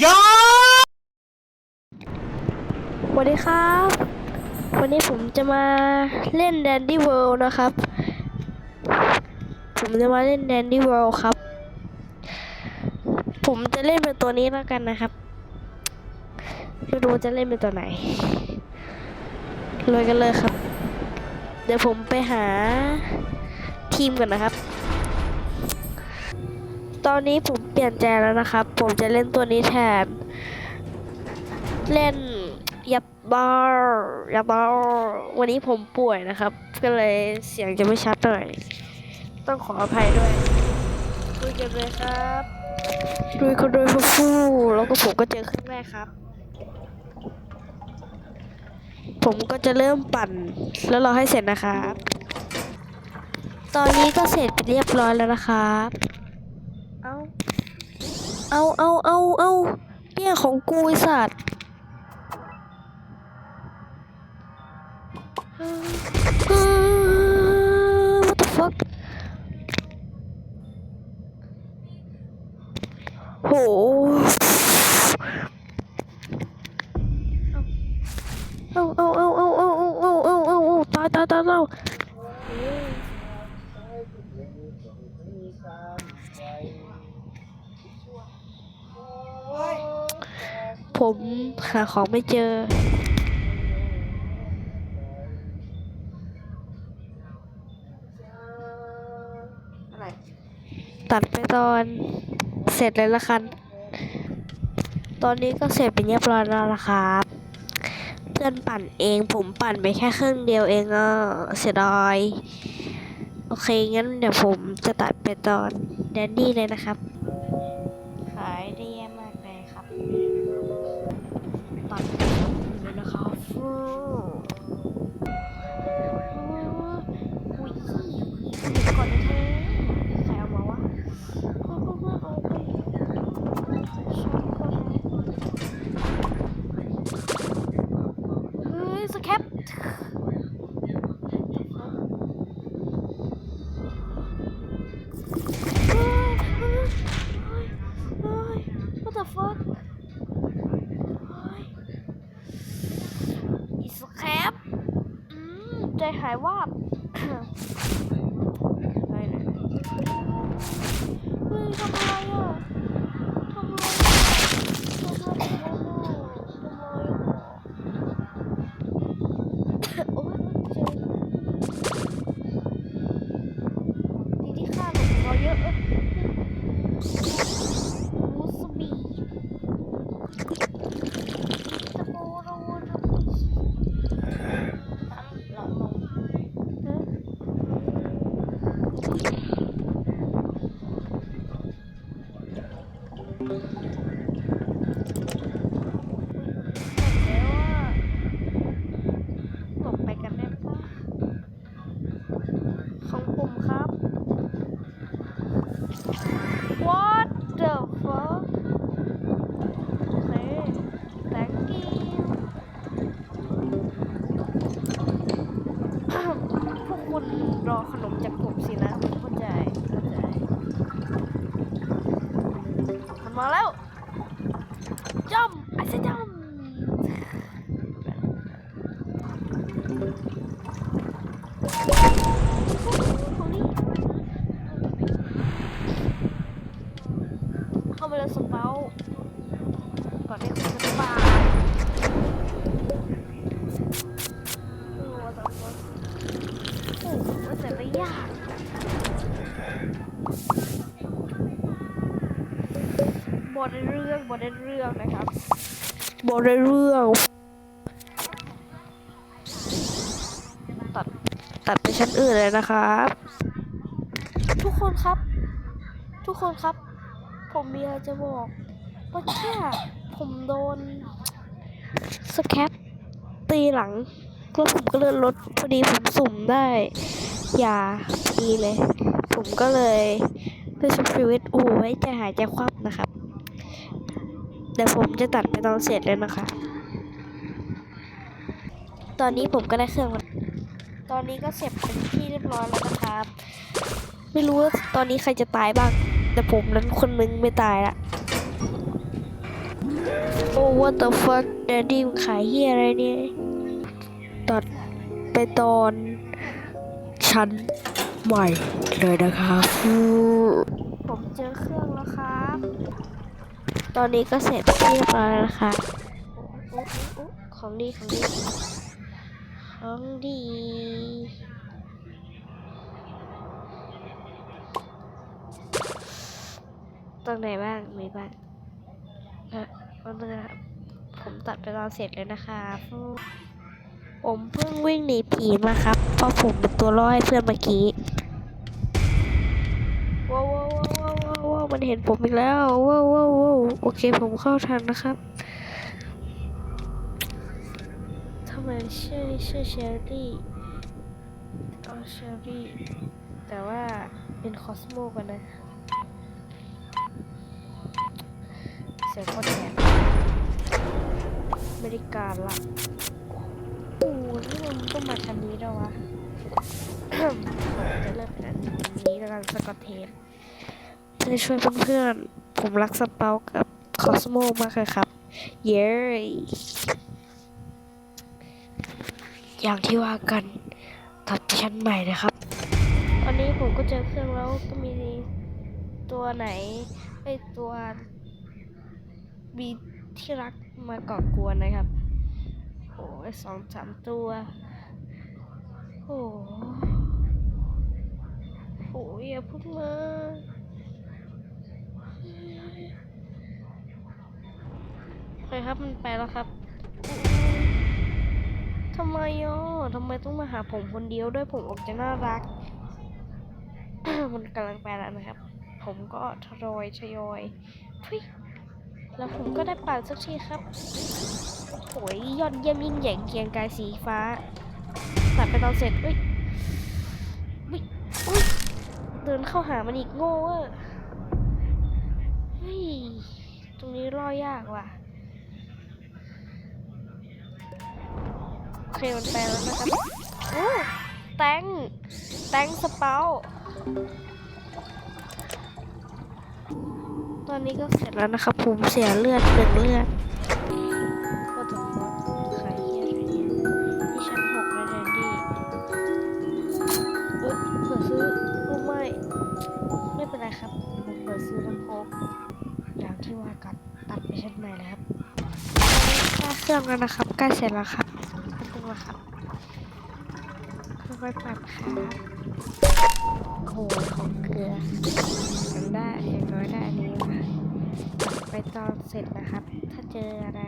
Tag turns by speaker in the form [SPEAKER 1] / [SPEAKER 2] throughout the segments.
[SPEAKER 1] god
[SPEAKER 2] สวัสดีครับ วันนี้ผมจะมาเล่น Dandy World นะครับ ผมจะมาเล่น Dandy World ครับ ผมจะเล่นเป็นตัวนี้แล้วกันนะครับไม่รู้จะเล่นเป็นตัวไหนเลยกันเลยครับ เดี๋ยวผมไปหาทีมก่อนนะครับ ตอนนี้ผมเปลี่ยนใจแล้วนะครับ ผมจะเล่นตัวนี้แทน เล่นยับบาร์ยับบาร์วันนี้ผมป่วยนะครับ ก็เลยเสียงจะไม่ชัดหน่อย ต้องขออภัยด้วยดูเกันเลยครับดูคนโดยฟูฟูแล้วก็ผมก็เจอครั้งแรกครับ ผมก็จะเริ่มปั่น แล้วรอให้เสร็จนะครับ ตอนนี้ก็เสร็จเรียบร้อยแล้วนะครับ เอาเอาเอาเอาเนี่ยของกูไอสัตว์ What the fuck โห ผมหาของไม่เจอ
[SPEAKER 1] อะไร
[SPEAKER 2] ตัดไปตอนเสร็จเลยละกัน ตอนนี้ก็เสร็จเป็นเรียบร้อยแล้วละครับเพื่อนปั่นเอง ผมปั่นไปแค่ครึ่งเดียวเองอะเสียดายโอเค งั้นเดี๋ยวผมจะตัดไปตอนแดนดี้เลยนะครับ ขายได้แย่มากเลยครับ পাবে ถ่ายวาบเฮ้ยนะเทำไม คุณรอขนมจากผมสินะเข้าใจเข้าใจ มันมาแล้ว บทในเรื่องบทในเรื่องนะครับบทในเรื่อง ตัดตัดไปชั้นอื่นเลยนะครับ ทุกคนครับ ทุกคนครับ ผมมีอะไรจะบอกว่าแค่ผมโดนสแคปตีหลังแล้วผมก็เลื่อนรถพอดีผมสุ่มได้ยาพอดีเลย ผมก็เลยเพื่อชีวิตอู้ไว้ใจหายใจคว่ำนะครับ เดี๋ยวผมจะตัดไปตอนเสร็จเลยนะคะ ตอนนี้ผมก็ได้เครื่องแล้วตอนนี้ก็เสร็จเป็นที่เรียบร้อยแล้วนะครับ ไม่รู้ว่าตอนนี้ใครจะตายบ้าง แต่ผมนั้นคนนึงไม่ตายละโอ้ what the fuck แดดดี้ขายเฮียอะไรเนี่ยตัดไปตอนชั้นใหม่เลยนะครับ ผมเจอเครื่องแล้วครับ ตอนนี้ก็เสร็จเรียบร้อยแล้วนะคะของดีของดีของดีตรงไหนบ้างมีบ้างเออวันนึงนะครับผมตัดไปตอนเสร็จเลยนะคะผมเพิ่งวิ่งหนีผีมาครับเพราะผมเป็นตัวล่อให้เพื่อนเมื่อกี้ มันเห็นผมอีกแล้วว้าวว้าววโอเคผมเข้าทันนะครับทำไมชื่อชื่อเชอรี่อ๋อเชอรี่แต่ว่าเป็นคอสโมกันนะ เสียงโคตรแหบไม่ได้การละโอ้นี่มันต้องมาทันนี้แล้ววะผมจะเลิกเป็นอันนี้แล้วกันสกอตเทป จะช่วยเพื่อนๆ ผมรักสเปากับคอสโมมากเลยครับ เย้อย่างที่ว่ากันตัดไปชั้นใหม่นะครับ วันนี้ผมก็เจอเครื่องแล้วก็มีตัวไหนไอตัวมีที่รักมาก่อกวนนะครับ โอ้ยสองสามตัวโอ้โหอย่าพุ่งมา โอเคครับมันไปแล้วครับทำไมอะทำไมต้องมาหาผมคนเดียวด้วยผมออกจะน่ารัก มันกำลังไปแล้วนะครับ ผมก็ทยอยทยอยเฮ้ยแล้วผมก็ได้ปั่นสักทีครับโอ้ยยอดเยี่ยมยิ่งใหญ่เกียงกายสีฟ้าตัดไปตอนเสร็จอุ้ยอุ้ยอุ้ยเดินเข้าหามันอีกโง่เว้ยเฮ้ย ตรงนี้ล่อยากว่ะ มันไปแล้วนะครับโอ้แตงแตงสเปาตอนนี้ก็เสร็จแล้วนะครับผมเสียเลือดหนึ่งเลือดก็ต้องขายเฮียอะไรเนี่ยที่ชั้นหกเลยแดนดี้อุ๊ยเผื่อซื้อลูไม้ไม่เป็นไรครับผมเผื่อซื้อน้ำโค้กอย่างที่ว่ากันตัดไปชั้นใหม่แล้วครับใกล้เครื่องแล้วนะครับใกล้เสร็จแล้วครับขอบคุณนะครับ ค่อยปรับครับโอ้โหของเกลือยังได้อย่างน้อยได้อันนี้มาไปตอนเสร็จนะครับ ถ้าเจออะไร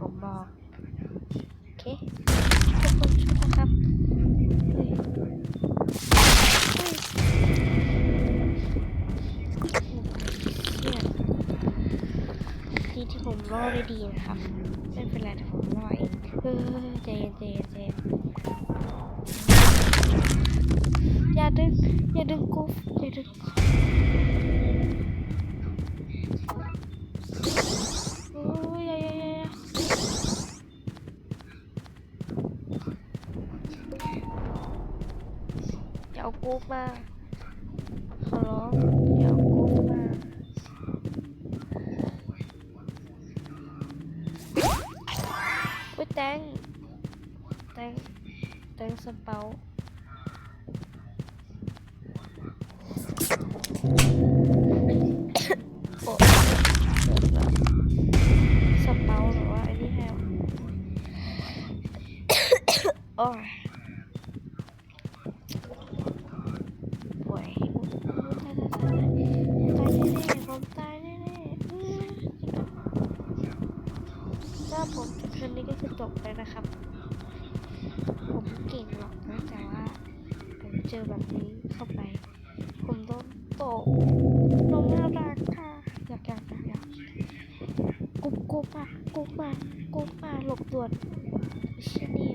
[SPEAKER 2] ผมบอกโอเคทุกคนช่วยนะครับดีที่ผมรอดได้ดีนะครับ ไม่เป็นไรแต่ผมรอดเองเฮ้ยใจเย็นใจเย็นใจเย็น อย่าดึงอย่าดึงกูอย่าดึงโอ้ยอย่าอย่าอย่าอย่าอย่าเอากูมาขอร้องอย่าเอากูมาอุ้ยแตงแตงแตงสเปา โอ้เกิดแล้วสเปาหรือว่าไอ้นี่แฮวโอ้ยป่วยตายแน่ๆผมตายแน่ๆถ้าผมจบคืนนี้ก็คือจบเลยนะครับ ผมเก่งหรอกนะแต่ว่า ผมเจอแบบนี้เข้าไป ผมโดน ตกน้องน่ารักค่ะอยากอยากอยากอยากกุ๊บกุ๊บอะกุ๊บมากุ๊บมาหลบด่วนชี่ยนี่